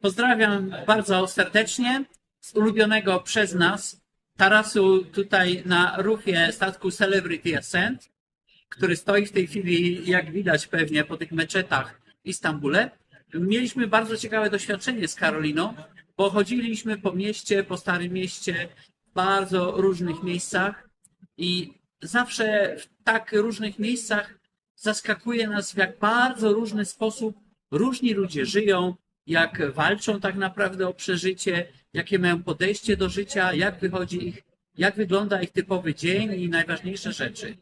Pozdrawiam bardzo serdecznie z ulubionego przez nas tarasu tutaj na rufie statku Celebrity Ascent, który stoi w tej chwili, jak widać pewnie, po tych meczetach w Istambule. Mieliśmy bardzo ciekawe doświadczenie z Karoliną, bo chodziliśmy po mieście, po Starym Mieście, w bardzo różnych miejscach i zawsze w tak różnych miejscach zaskakuje nas, w jak bardzo różny sposób różni ludzie żyją, jak walczą tak naprawdę o przeżycie, jakie mają podejście do życia, jak wychodzi ich, jak wygląda ich typowy dzień i najważniejsze rzeczy.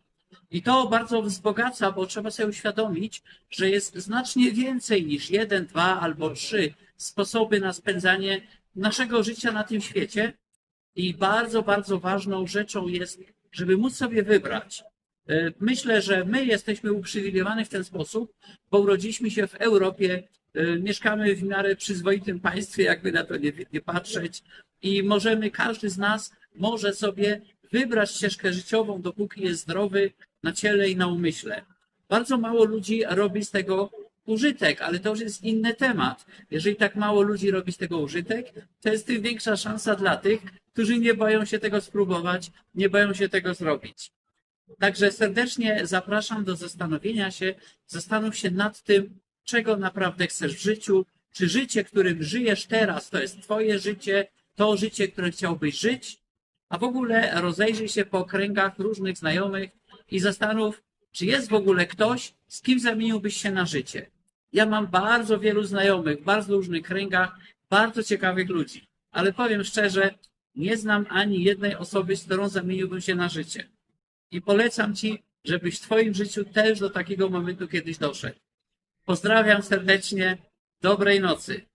I to bardzo wzbogaca, bo trzeba sobie uświadomić, że jest znacznie więcej niż jeden, dwa albo trzy sposoby na spędzanie naszego życia na tym świecie. I bardzo, bardzo ważną rzeczą jest, żeby móc sobie wybrać. E, Myślę, że my jesteśmy uprzywilejowani w ten sposób, bo urodziliśmy się w Europie, e, mieszkamy w miarę przyzwoitym państwie, jakby na to nie, nie patrzeć, i możemy, każdy z nas może sobie wybrać ścieżkę życiową, dopóki jest zdrowy na ciele i na umyśle. Bardzo mało ludzi robi z tego użytek, ale to już jest inny temat. Jeżeli tak mało ludzi robi z tego użytek, to jest tym większa szansa dla tych, którzy nie boją się tego spróbować, nie boją się tego zrobić. Także serdecznie zapraszam do zastanowienia się, zastanów się nad tym, czego naprawdę chcesz w życiu, czy życie, którym żyjesz teraz, to jest twoje życie, to życie, które chciałbyś żyć, a w ogóle rozejrzyj się po kręgach różnych znajomych i zastanów, czy jest w ogóle ktoś, z kim zamieniłbyś się na życie. Ja mam bardzo wielu znajomych w bardzo różnych kręgach, bardzo ciekawych ludzi, ale powiem szczerze, nie znam ani jednej osoby, z którą zamieniłbym się na życie. I polecam Ci, żebyś w Twoim życiu też do takiego momentu kiedyś doszedł. Pozdrawiam serdecznie. Dobrej nocy.